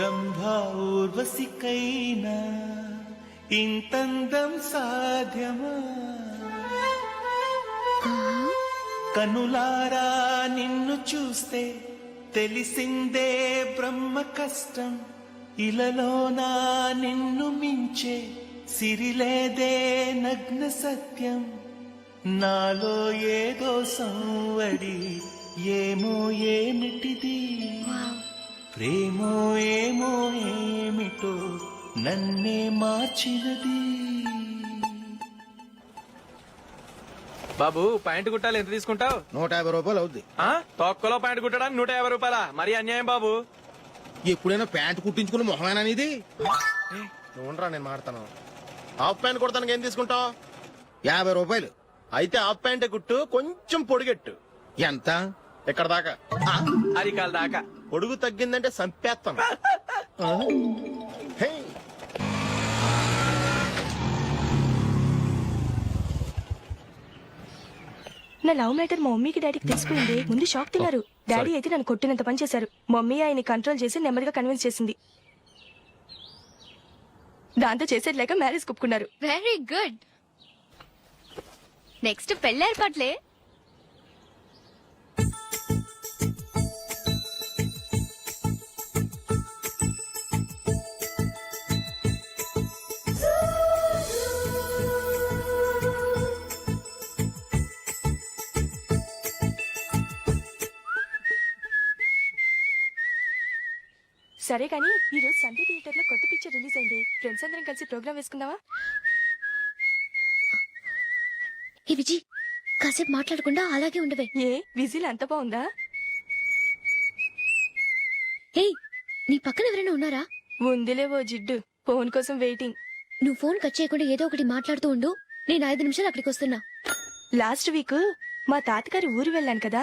రంభా ఊర్వశికైనా ఇంతందం సాధ్యమా. కనులారా నిన్ను చూస్తే తెలిసిందే బ్రహ్మ కష్టం. ఇలలోనా నిన్ను మించే సిరిలేదే నగ్న సత్యం. నాలో ఏదో సంవడి ఏమో ఏమిటిది? ప్రేమో ఏమో ఏమిటో నన్నే మార్చినది. బాబు ప్యాంటు కుట్టాలి ఎంత తీసుకుంటావు? నూట యాభై రూపాయలు అవుద్ది. తొక్కలో ప్యాంటు కుట్టడానికి నూట యాభై రూపాయల? మరి అన్యాయం బాబు. ఎప్పుడైనా ప్యాంట్ కుట్టించుకుని మొహమేనా ఇది ఉండరా నేను మాడతాను. హాఫ్ ప్యాంట్ కుడతానికి ఏం తీసుకుంటావు? యాభై రూపాయలు. అయితే హాఫ్ ప్యాంటే కుట్టు కొంచెం పొడిగెట్టు. ఎంత? ఇక్కడ దాకా అరికాల దాకా పొడుగు తగ్గిందంటే సంపేస్తాను హే, నా లవ్ మ్యాటర్ మా మమ్మీకి డాడీకి తెలిసిపోయింది. ముందు షాక్ తిన్నారు. డాడీ అయితే నన్ను కొట్టినంత పని చేశారు. మమ్మీ ఆయన్ని కంట్రోల్ చేసి నెమ్మదిగా కన్విన్స్ చేసింది. దాంతో చేసేది లేక మ్యారేజ్ ఒప్పుకున్నారు. వెరీ గుడ్ నెక్స్ట్ పెళ్ళి సరే కానీ ఈ రోజు సండే థియేటర్లో కొత్త పిక్చర్ రిలీజ్ అయింది. ఫ్రెండ్స్ అందరం కలిసి ప్రోగ్రామ్ వేసుకుందామా? ఈ విజి కాసేపు మాట్లాడకుండా అలాగే ఉండవే. ఏ విజిల్ అంత బాగుందా? ఏయ్ నీ పక్కన ఎవరైనా ఉన్నారా? ఉందిలే ఓ జిడ్డు ఫోన్ కోసం వెయిటింగ్ నువ్వు ఫోన్ కట్ చేయకుండా ఏదో ఒకటి మాట్లాడుతూ ఉండు. నేను ఐదు నిమిషాలు అక్కడికి వస్తున్నా. లాస్ట్ వీక్ మా తాతగారి ఊరు వెళ్ళాను కదా.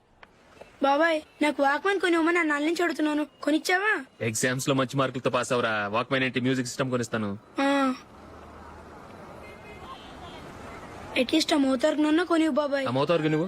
బాబాయ్ నాకు వాక్మన్ కొని ఇవ్వమని నా నుంచి అడుగుతున్నాను కొనిచ్చావా? ఎగ్జామ్స్లో మంచి మార్కులతో పాస్ అవరా వాక్మెన్ ఏంటి? Music system కొనిస్తాను. అట్లీస్ట్ ఆ మోతార్కు నన్న కొనివు బాబాయ్. ఆ మోతారు నువ్వు?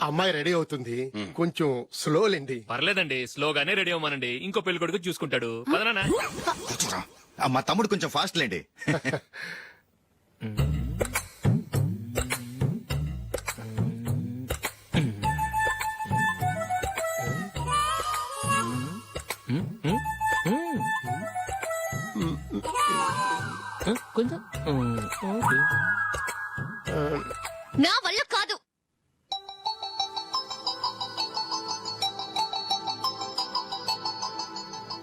అమ్మాయి రెడీ అవుతుంది. కొంచెం స్లో లేండి పర్లేదండి స్లోగానే రెడీ అవ్వమానండి. ఇంకో పెళ్ళి కొడుకు చూసుకుంటాడు పదనా కూర్చోరా. ఆ, మా తమ్ముడు కొంచెం ఫాస్ట్ లేండి. కొంచెం. నా వల్ల కాదు.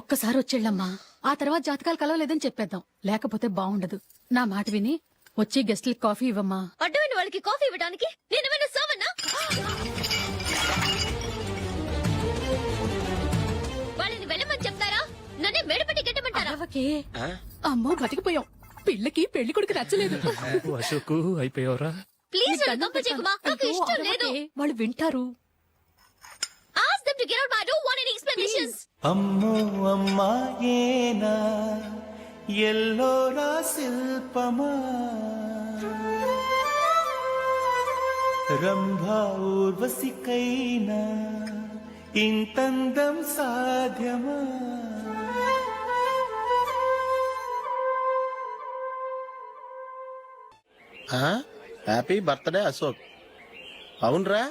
ఒక్కసారి వచ్చేళ్ళమ్మా ఆ తర్వాత జాతకాలు కలవలేదని చెప్పేద్దాం. లేకపోతే బాగుండదు నా మాట విని వచ్చి గెస్ట్లకి కాఫీ ఇవ్వమ్మా. అడ్డమైన వాళ్ళకి కాఫీ ఇవ్వడానికి నేనేమైనా సోమన్నా వాళ్ళని వెళ్ళమని చెప్తారా? నన్నే మేడపట్టి గెట్టమంటారా? అరవకే అమ్మో బతికిపోయాం. పిల్లకి పెళ్ళి కొడుకు నచ్చలేదు. అశోకు అయిపోయావరా. ప్లీజ్ నన్ను కంపు చేయకుమా నాకు అయ్యో, ఇష్టం లేదు. అరవకే. వాళ్ళు వింటారు. Ask them to get out అమ్మా ఏనా? అమ్మో అమ్మాయేనా ఎల్లోరా శిల్పమా? రంభా ఊర్వశికైనా? ఇంతందం సాధ్యమా? Happy birthday Ashok. అవునరా?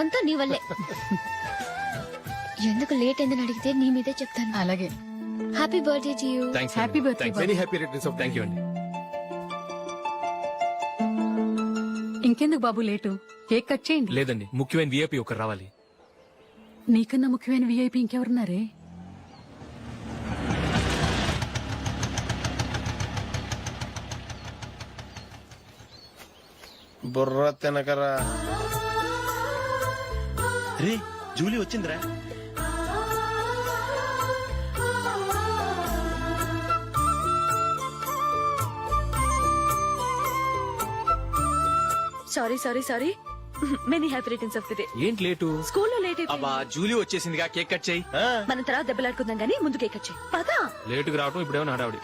అంతా నీ వల్లే. ఎందుకు లేట్ అయిందని అడిగితే నీ మీదే చెప్తాను. అలాగే. Happy birthday to you thanks Happy birthday, many happy returns of thank you అండి ఇంకెందుకు బాబు లేటు? కేక్ కట్ చేయండి. లేదండి ముఖ్యమైన విఐపి ఒకరు రావాలి. నీకన్నా ముఖ్యమైన విఐపి ఇంకెవరున్నారే? బుర్ర తినకరా. రే జూలీ వచ్చిందిరా. Sorry sorry sorry many happy returns of the day ఏంటి లేటు? స్కూల్లో లేట్ అబ్బా జూలీ వచ్చేసిందిగా కేక్ కట్ చేయి. మనం తర్వాత దెబ్బలాడుకుందాం గానీ ముందు కేక్ వచ్చాయి పదా? లేటుగా రావటం ఇప్పుడేమో హడావిడి.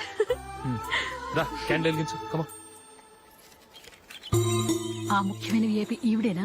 రా క్యాండిల్ వెలిగించు కమా ఆ ముఖ్యమైన విఐపి ఈవిడేనా?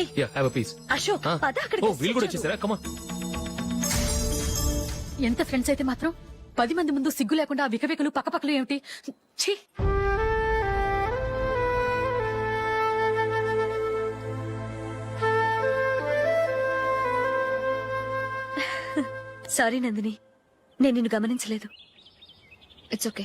ఏయ్ yeah have a piece Ashok పద అక్కడికి ఓ వీళ్ళు కూడా వచ్చేసారా? కమా ఎంత ఫ్రెండ్స్ అయితే మాత్రం పది మంది ముందు సిగ్గు లేకుండా ఆ వికవికలు పక్కపక్కలు ఏమిటి? ఛీ! సారీ నందిని నేను నిన్ను గమనించలేదు. It's okay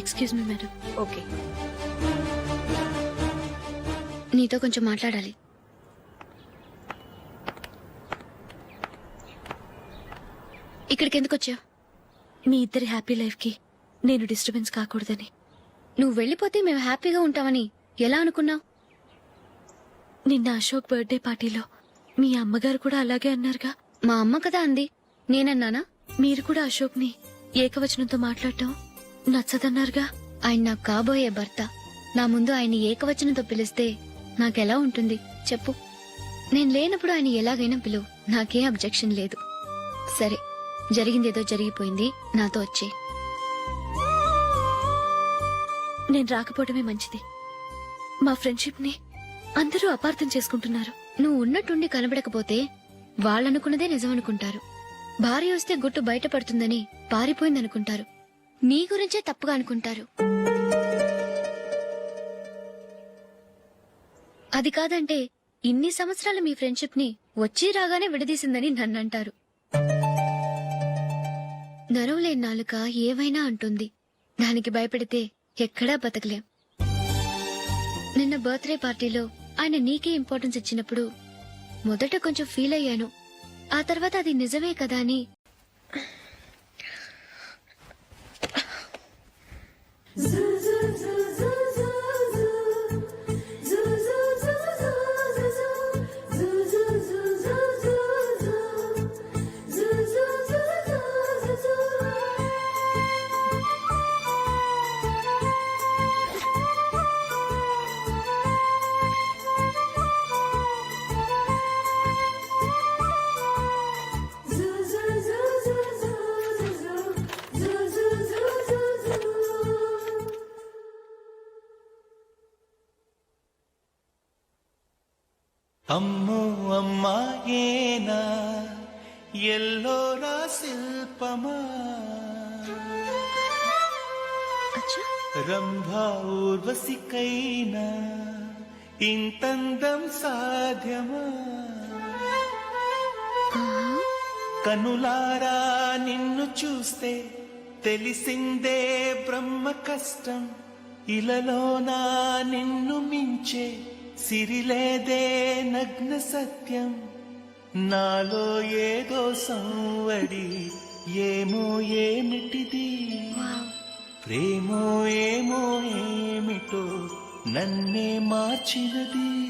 Excuse me madam okay నీతో కొంచెం మాట్లాడాలి. ఇక్కడికి ఎందుకు వచ్చావు మీ ఇద్దరి హ్యాపీ లైఫ్కి నేను డిస్టర్బెన్స్ కాకూడదని. నువ్వు వెళ్ళిపోతే మేము హ్యాపీగా ఉంటామని ఎలా అనుకున్నావు? నిన్న అశోక్ బర్త్డే పార్టీలో మీ అమ్మగారు కూడా అలాగే అన్నారుగా. మా అమ్మ కదా అంది. నేనన్నానా? మీరు కూడా అశోక్ని ఏకవచనంతో మాట్లాడటం నచ్చదన్నారుగా. ఆయన నాకు కాబోయే భర్త. నా ముందు ఆయన ఏకవచనంతో పిలిస్తే నాకెలా ఉంటుంది? చెప్పు. నేను లేనప్పుడు ఆయన ఎలాగైనా పిలువు. నాకే అబ్జెక్షన్ లేదు. సరే జరిగిందేదో జరిగిపోయింది నాతో వచ్చే నేను రాకపోవడమే మంచిది. మా ఫ్రెండ్షిప్ని అందరూ అపార్థం చేసుకుంటున్నారు. నువ్వు ఉన్నట్టుండి కనబడకపోతే వాళ్ళనుకున్నదే నిజం అనుకుంటారు. భార్య వస్తే గుట్టు బయటపడుతుందని పారిపోయిందనుకుంటారు. నీ గురించే తప్పుగా అనుకుంటారు. అది కాదంటే ఇన్ని సంవత్సరాలు మీ ఫ్రెండ్షిప్ని వచ్చి రాగానే విడదీసిందని నన్నంటారు. నరవలేని నాలుక ఏవైనా అంటుంది. దానికి భయపడితే ఎక్కడా బతకలేం. నిన్న బర్త్డే పార్టీలో ఆయన నీకే ఇంపార్టెన్స్ ఇచ్చినప్పుడు మొదట కొంచెం ఫీల్ అయ్యాను. ఆ తర్వాత అది నిజమే కదా అని అందం సాధ్యమా? కనులారా నిన్ను చూస్తే తెలిసిందే బ్రహ్మ కష్టం. ఇలలోనా నిన్ను మించే సిరిలేదే నగ్న సత్యం. నాలో ఏదో సంవడి ఏమో ఏమిటిది? ప్రేమో ఏమో ఏమిటో నన్నే మార్చినది?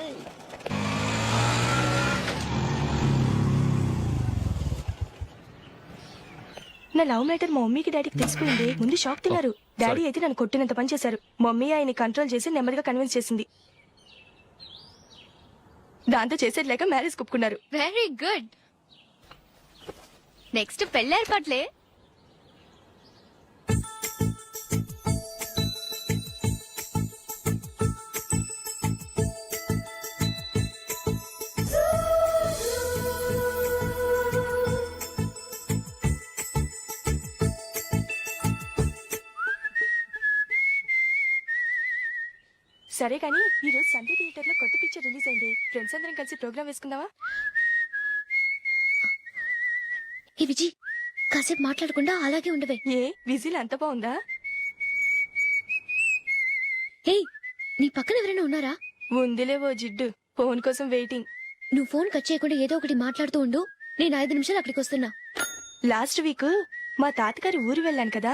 నా లవ్ మ్యాటర్ మా మమ్మీకి డాడీకి తెలిసిపోయింది. ముందు షాక్ తిన్నారు. డాడీ అయితే నన్ను కొట్టినంత పని చేశారు. మమ్మీ ఆయన్ని కంట్రోల్ చేసి నెమ్మదిగా కన్విన్స్ చేసింది. దాంతో చేసేది లేక మ్యారేజ్ కుప్పుకున్నారు వెరీ గుడ్ నెక్స్ట్ పెళ్ళి సరే కానీ ఈ రోజు సండే థియేటర్లో కొత్త పిక్చర్ రిలీజ్ అయింది. ఫ్రెండ్స్ అందరం కలిసి ప్రోగ్రామ్ వేసుకుందావా ఈ విజి కాసేపు మాట్లాడకుండా అలాగే ఉండవే. ఏ విజిల్ అంత బాగుందా? ఏయ్ నీ పక్కన ఎవరైనా ఉన్నారా? ఉందిలే ఓ జిడ్డు ఫోన్ కోసం వెయిటింగ్ నువ్వు ఫోన్ కట్ చేయకుండా ఏదో ఒకటి మాట్లాడుతూ ఉండు. నేను ఐదు నిమిషాలు అక్కడికి వస్తున్నా. లాస్ట్ వీక్ మా తాతగారి ఊరు వెళ్ళాను కదా.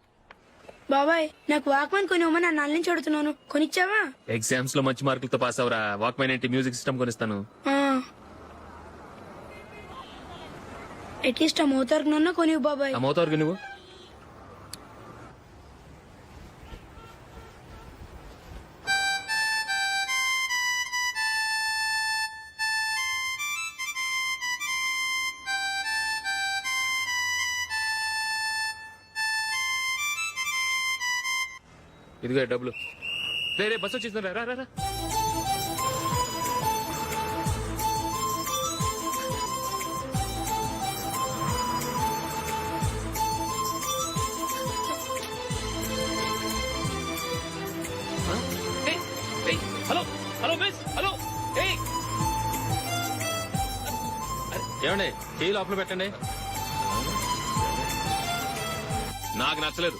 బాబాయ్ నాకు వాక్మన్ కొనివ్వమని నా నాన్న నుంచి అడుగుతున్నాను కొనిచ్చావా? ఎగ్జామ్స్లో మంచి మార్కులతో పాస్ అవరా వాక్మెన్ ఏంటి? Music system కొనిస్తాను. అట్లీస్ట్ ఆ మోతార్కు నన్న కొనివ్వు బాబాయ్. అమ్మవుతావు నువ్వు? ఇదిగో డబ్బులు. రే రే బస్ వచ్చేసింది రా రా రా. Hello hello miss hello. ఏయ్. ఏమండి టీ లోపల పెట్టండి. నాకు నచ్చలేదు.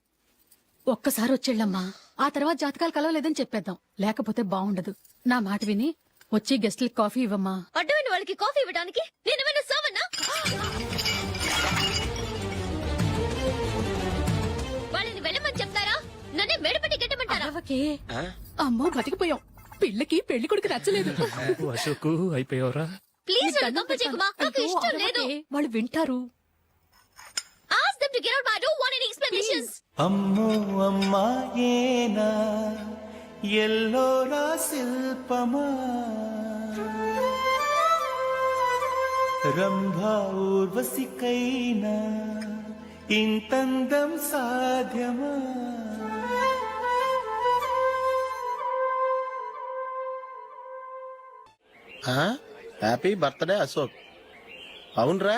ఒక్కసారి వచ్చేళ్ళమ్మా ఆ తర్వాత జాతకాలు కలవలేదని చెప్పేద్దాం. లేకపోతే బాగుండదు నా మాట విని వచ్చి గెస్ట్లకి కాఫీ ఇవ్వమ్మా. అడ్డమైన వాళ్ళకి కాఫీ ఇవ్వడానికి నేనేమైనా వాళ్ళని వెళ్ళమని చెప్తారా? నన్నే మేడపట్టి గెట్టమంటారా? అమ్మో బతికిపోయాం. పిల్లకి పెళ్ళి కొడుకు నచ్చలేదు. అశోకు అయిపోయావరా? ప్లీజ్ నన్ను కంపు చేయకుమా నాకు అయ్యో, ఇష్టం లేదు. వాళ్ళు వింటారు. Them to get out bye I don't want any explanations అమ్మో అమ్మాయేనా ఎల్లోరా శిల్పమా రంభా ఊర్వశికైనా ఇంతందం సాధ్యమా హ్యాపీ బర్త్డే అశోక్ అవునరా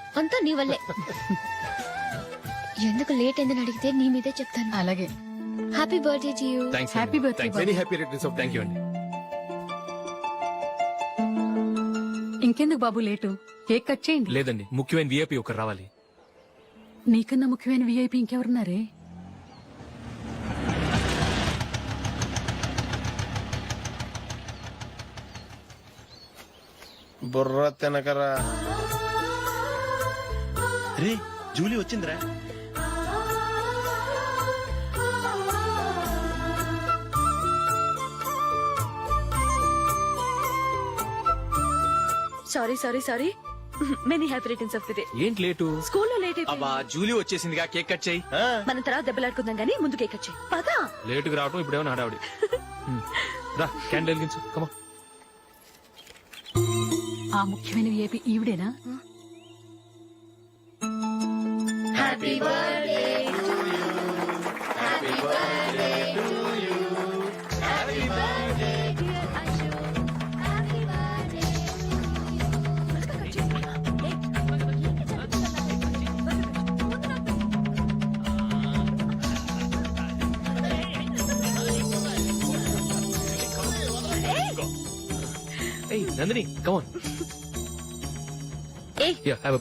అంతా నీ వల్లే. ఎందుకు లేట్ అయిందని అడిగితే నీ మీదే చెప్తాను. అలాగే. Happy birthday to you thanks happy birthday many happy returns of thank you అండి ఇంకెందుకు బాబు లేటు? కేక్ కట్ చేయండి. లేదండి ముఖ్యమైన విఐపి ఒకరు రావాలి. నీకన్నా ముఖ్యమైన విఐపి ఇంకెవరున్నారే? బుర్ర తినకరా. రే జూలీ వచ్చిందిరా. Sorry sorry sorry many happy returns of the day ఏంటి లేటు? స్కూల్లో లేట్ అబ్బా జూలీ వచ్చేసిందిగా కేక్ కట్ చేయి. మనం తర్వాత దెబ్బలాడుకుందాం గానీ ముందు కేక్ వచ్చి పదా. లేటుగా రావటం ఇప్పుడేమో హడావిడి. హ్మ్. రా క్యాండిల్ వెలిగించు. కమా ఆ ముఖ్యమైన విఐపి ఈవిడేనా? ఏయ్ నందిని కమాన్ ఏ యా హ్యావ్